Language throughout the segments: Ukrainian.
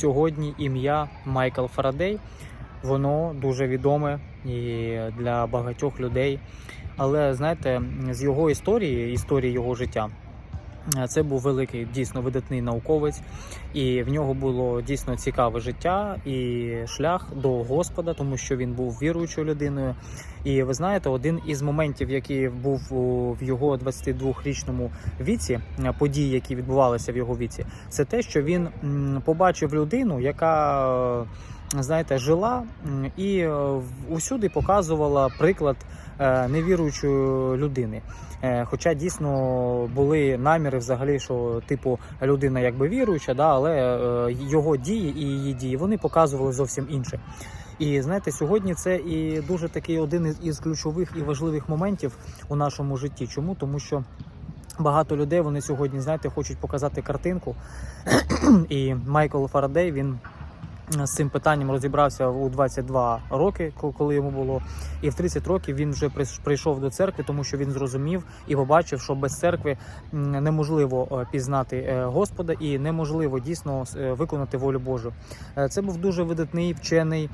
Сьогодні ім'я Майкл Фарадей, воно дуже відоме і для багатьох людей. Але знаєте, з його історії, історії його життя, це був великий, дійсно видатний науковець, і в нього було дійсно цікаве життя і шлях до Господа, тому що він був віруючою людиною. І ви знаєте, один із моментів, який був в його 22-річному віці, е, події, які відбувалися в його віці, це те, що він побачив людину, яка е, знаєте, жила і е, усюди показувала приклад е, невіруючої людини. Е, Хоча дійсно були наміри взагалі, що типу людина якби віруюча, да, але е, його дії і її дії вони показували зовсім інше. І знаєте, сьогодні це і дуже такий один із ключових і важливих моментів у нашому житті. Чому? Тому що багато людей вони сьогодні, знаєте, хочуть показати картинку. і Майкл Фарадей він. З цим питанням розібрався у 22 роки, коли йому було, і в 30 років він вже прийшов до церкви, тому що він зрозумів і побачив, що без церкви неможливо е, пізнати е, Господа і неможливо дійсно е, виконати волю Божу. Це був дуже видатний вчений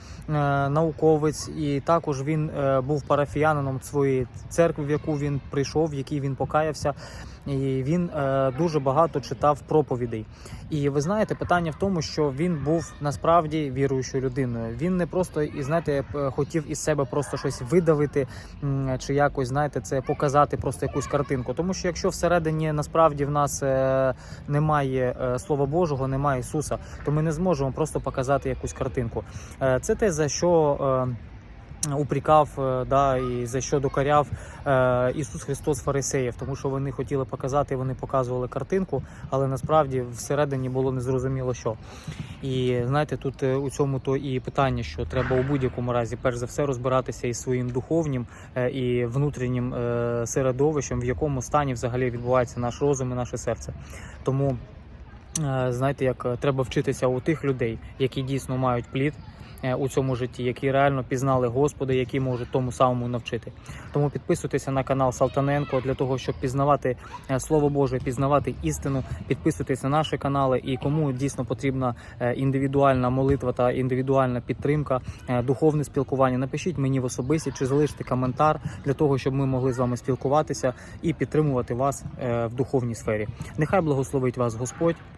науковець, і також він був парафіянином своєї церкви, в яку він прийшов, в якій він покаявся. І він е, дуже багато читав проповідей. І ви знаєте, питання в тому, що він був насправді віруючою людиною. Він не просто і знаєте, хотів із себе просто щось видавити, чи якось знаєте, це показати просто якусь картинку. Тому що якщо всередині насправді в нас е, немає е, слова Божого, немає Ісуса, то ми не зможемо просто показати якусь картинку. Е, це те за що. Е, Упрікав е, да, і за що докоряв е, Ісус Христос фарисеїв, тому що вони хотіли показати, вони показували картинку, але насправді всередині було незрозуміло що. І знаєте, тут е, у цьому то і питання, що треба у будь-якому разі, перш за все, розбиратися із своїм духовнім е, і внутрішнім е, середовищем, в якому стані взагалі відбувається наш розум і наше серце. Тому е, знаєте, як треба вчитися у тих людей, які дійсно мають плід. Е, У цьому житті, які реально пізнали Господа, які можуть тому самому навчити. Тому підписуйтеся на канал Салтаненко для того, щоб пізнавати е, Слово Боже, пізнавати істину. Підписуйтесь на наші канали. І кому дійсно потрібна е, індивідуальна молитва та індивідуальна підтримка, духовне спілкування. Напишіть мені в особисті чи залиште коментар для того, щоб ми могли з вами спілкуватися і підтримувати вас в духовній сфері. Нехай благословить вас Господь.